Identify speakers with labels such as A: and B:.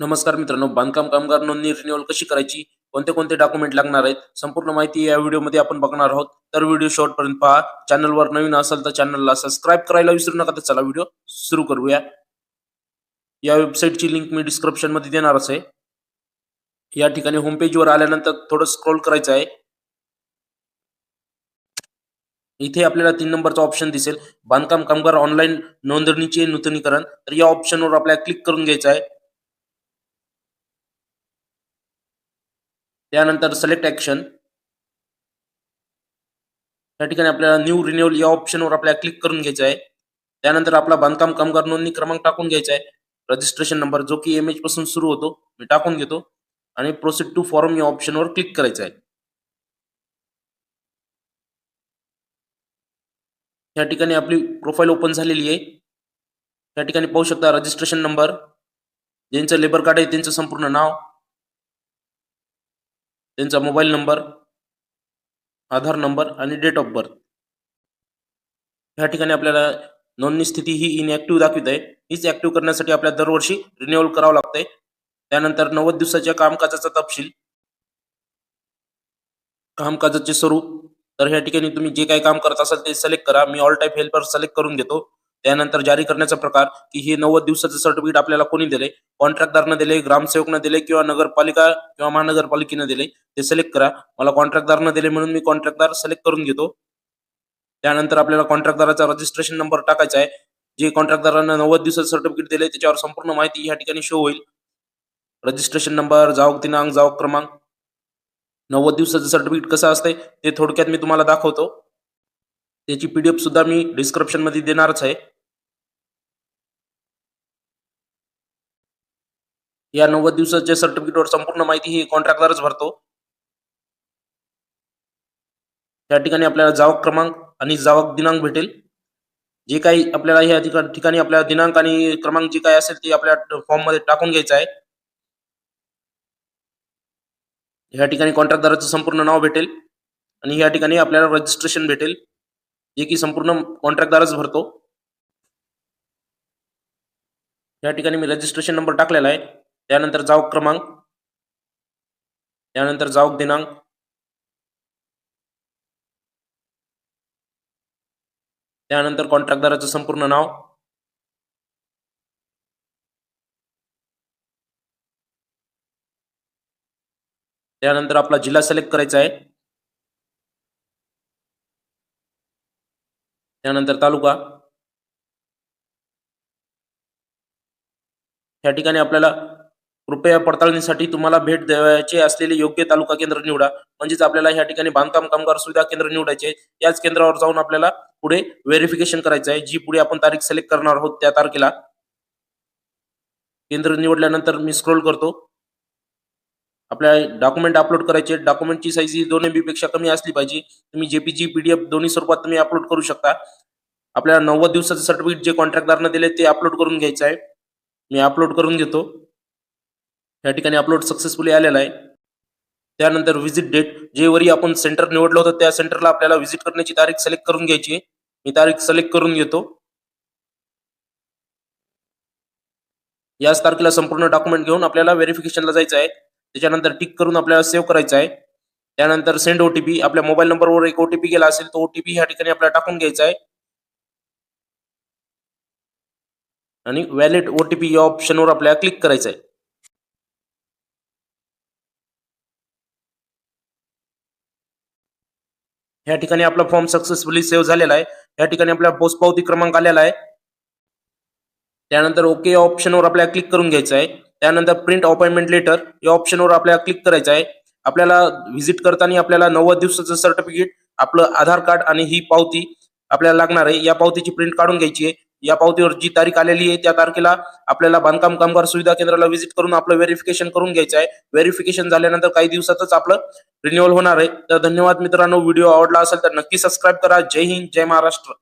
A: नमस्कार मित्रांनो बांधकाम कामगार नोंदणी रिन्युअल कशी करायची? कोणते कोणते डॉक्युमेंट लागणार आहेत? संपूर्ण माहिती या व्हिडिओमध्ये आपण बघणार आहोत. तर व्हिडिओ शेवटपर्यंत पहा. चॅनलवर नवीन असेल तर चॅनलला सबस्क्राईब करायला विसरू नका. तर चला व्हिडिओ सुरू करूया. या वेबसाईटची लिंक मी डिस्क्रिप्शनमध्ये देणारच आहे. या ठिकाणी होमपेजवर आल्यानंतर थोडं स्क्रोल करायचं आहे. इथे आपल्याला तीन नंबरचा ऑप्शन दिसेल. बांधकाम कामगार ऑनलाईन नोंदणीचे नूतनीकरण. तर या ऑप्शनवर आपल्याला क्लिक करून घ्यायचं आहे. त्यानंतर सिलेक्ट ऍक्शन या ठिकाणी आपल्याला न्यू रिन्युअल या ऑप्शनवर आपल्याला क्लिक करून घ्यायचं आहे. त्यानंतर आपला बांधकाम कामगार नोंदणी क्रमांक टाकून घ्यायचा आहे. रजिस्ट्रेशन नंबर जो की एम एच पासून सुरू होतो मी टाकून घेतो. आणि प्रोसीड टू फॉर्म या ऑप्शनवर क्लिक करायचं आहे. या ठिकाणी आपली प्रोफाईल ओपन झालेली आहे. या ठिकाणी पाहू शकता रजिस्ट्रेशन नंबर ज्यांचं लेबर कार्ड आहे त्यांचं संपूर्ण नाव. त्यांचा मोबाईल नंबर आधार नंबर आणि डेट ऑफ बर्थ ह्या ठिकाणी आपल्याला नोंदणी स्थिती ही इनॅक्टिव्ह दाखवित आहे हीच ऍक्टिव्ह करण्यासाठी आपल्याला दरवर्षी रिन्युअल करावं लागतंय. त्यानंतर नव्वद दिवसाच्या कामकाजाचा तपशील कामकाजाचे स्वरूप. तर ह्या ठिकाणी तुम्ही जे काही काम करत असाल ते सिलेक्ट करा. मी ऑल टाईप हेल्पर सिलेक्ट करून घेतो त्यानंतर जारी करण्याचा प्रकार की हे नव्वद दिवसाचं सर्टिफिकेट आपल्याला कोणी दिले कॉन्ट्रॅक्टदारनं दिले ग्रामसेवकनं दिले किंवा नगरपालिका किंवा महानगरपालिकेनं दिले ते सिलेक्ट करा. मला कॉन्ट्रॅक्टदारनं दिले म्हणून मी कॉन्ट्रॅक्टदार सिलेक्ट करून घेतो. त्यानंतर आपल्याला कॉन्ट्रॅक्टदाराचा रजिस्ट्रेशन नंबर टाकायचा आहे. जे कॉन्ट्रॅक्टदारांना नव्वद दिवसाचं सर्टिफिकेट दिले त्याच्यावर संपूर्ण माहिती या ठिकाणी शो होईल. रजिस्ट्रेशन नंबर जावक दिनांक जावक क्रमांक. नव्वद दिवसाचं सर्टिफिकेट कसं असतंय ते थोडक्यात मी तुम्हाला दाखवतो. त्याची पीडीएफ सुद्धा मी डिस्क्रिप्शनमध्ये देणारच आहे. या नव्वद दिवसाच्या सर्टिफिकेटवर संपूर्ण माहिती ही कॉन्ट्रॅक्टरच भरतो. त्या ठिकाणी आपल्याला जावक क्रमांक आणि जावक दिनांक भेटेल. जे काही आपल्याला या ठिकाणी ठिकाणी आपल्याला दिनांक आणि क्रमांक जे काही असेल ते आपल्या फॉर्ममध्ये टाकून घ्यायचं आहे. ह्या ठिकाणी कॉन्ट्रॅक्टदाराचं संपूर्ण नाव भेटेल आणि या ठिकाणी आपल्याला रजिस्ट्रेशन भेटेल जे की संपूर्ण कॉन्ट्रॅक्टदारच भरतो. या ठिकाणी मी रजिस्ट्रेशन नंबर टाकलेला आहे. त्यानंतर जाऊक क्रमांक. त्यानंतर जाऊक दिनांक. त्यानंतर कॉन्ट्रॅक्टदाराचं संपूर्ण नाव. त्यानंतर आपला जिल्हा सिलेक्ट करायचा आहे. त्यानंतर तालुका. या ठिकाणी आपल्याला कृपया पडताळणीसाठी तुम्हाला भेट द्यायचे असलेले योग्य तालुका केंद्र निवडा. म्हणजेच आपल्याला या ठिकाणी बांधकाम कामगार सुविधा केंद्र निवडायचे याच केंद्रावर जाऊन आपल्याला पुढे व्हेरिफिकेशन करायचं आहे. जी पुढे आपण तारीख सिलेक्ट करणार आहोत त्या तारखेला केंद्र निवडल्यानंतर मी स्क्रोल करतो. आपल्या डॉक्युमेंट अपलोड करायचे डॉक्युमेंटची साईज ही दोन एमबी पेक्षा कमी असली पाहिजे. तुम्ही जेपीजी पीडीएफ दोन्ही स्वरूपात तुम्ही अपलोड करू शकता. आपल्याला नव्वद दिवसाचं सर्टिफिकेट जे कॉन्ट्रॅक्टदारनं दिले ते अपलोड करून घ्यायचं आहे. मी अपलोड करून घेतो या ठिकाणी अपलोड सक्सेसफुली आलेला आहे. त्यानंतर व्हिजिट डेट जे वरी आपण सेंटर निवडलं होतं त्या सेंटरला आपल्याला व्हिजिट करण्याची तारीख सिलेक्ट करून घ्यायची आहे. मी तारीख सिलेक्ट करून घेतो. याच तारखेला संपूर्ण डॉक्युमेंट घेऊन आपल्याला व्हेरिफिकेशनला जायचं आहे. त्याच्यानंतर टिक करून आपल्याला सेव्ह करायचं आहे. त्यानंतर सेंड ओटीपी आपल्या मोबाईल नंबरवर एक ओटीपी गेला असेल तो ओटीपी ह्या ठिकाणी आपल्याला टाकून घ्यायचा आहे. आणि व्हॅलिड ओटीपी या ऑप्शनवर आपल्याला क्लिक करायचं आहे. या ठिकाणी आपला फॉर्म सक्सेसफुली सेव्ह झालेला आहे. या ठिकाणी आपला पोस्ट पावती क्रमांक आलेला आहे. त्यानंतर ओके या ऑप्शनवर आपल्याला क्लिक करून घ्यायचं आहे. त्यानंतर प्रिंट अपॉइंटमेंट लेटर या ऑप्शनवर आपल्याला क्लिक करायचं आहे. आपल्याला व्हिजिट करताना आपल्याला नव्वद दिवसाचं सर्टिफिकेट आपलं आधार कार्ड आणि ही पावती आपल्याला लागणार आहे. या पावतीची प्रिंट काढून घ्यायची आहे. या पावतीवर जी तारीख आलेली आहे त्या तारखेला आपल्याला बांधकाम कामगार सुविधा केंद्राला व्हिजिट करून आपलं व्हेरिफिकेशन करून घ्यायचं आहे. व्हेरिफिकेशन झाल्यानंतर काही दिवसातच आपलं रिन्युअल होणार आहे. तर धन्यवाद मित्रांनो व्हिडिओ आवडला असेल तर नक्की सबस्क्राईब करा. जय हिंद जय महाराष्ट्र.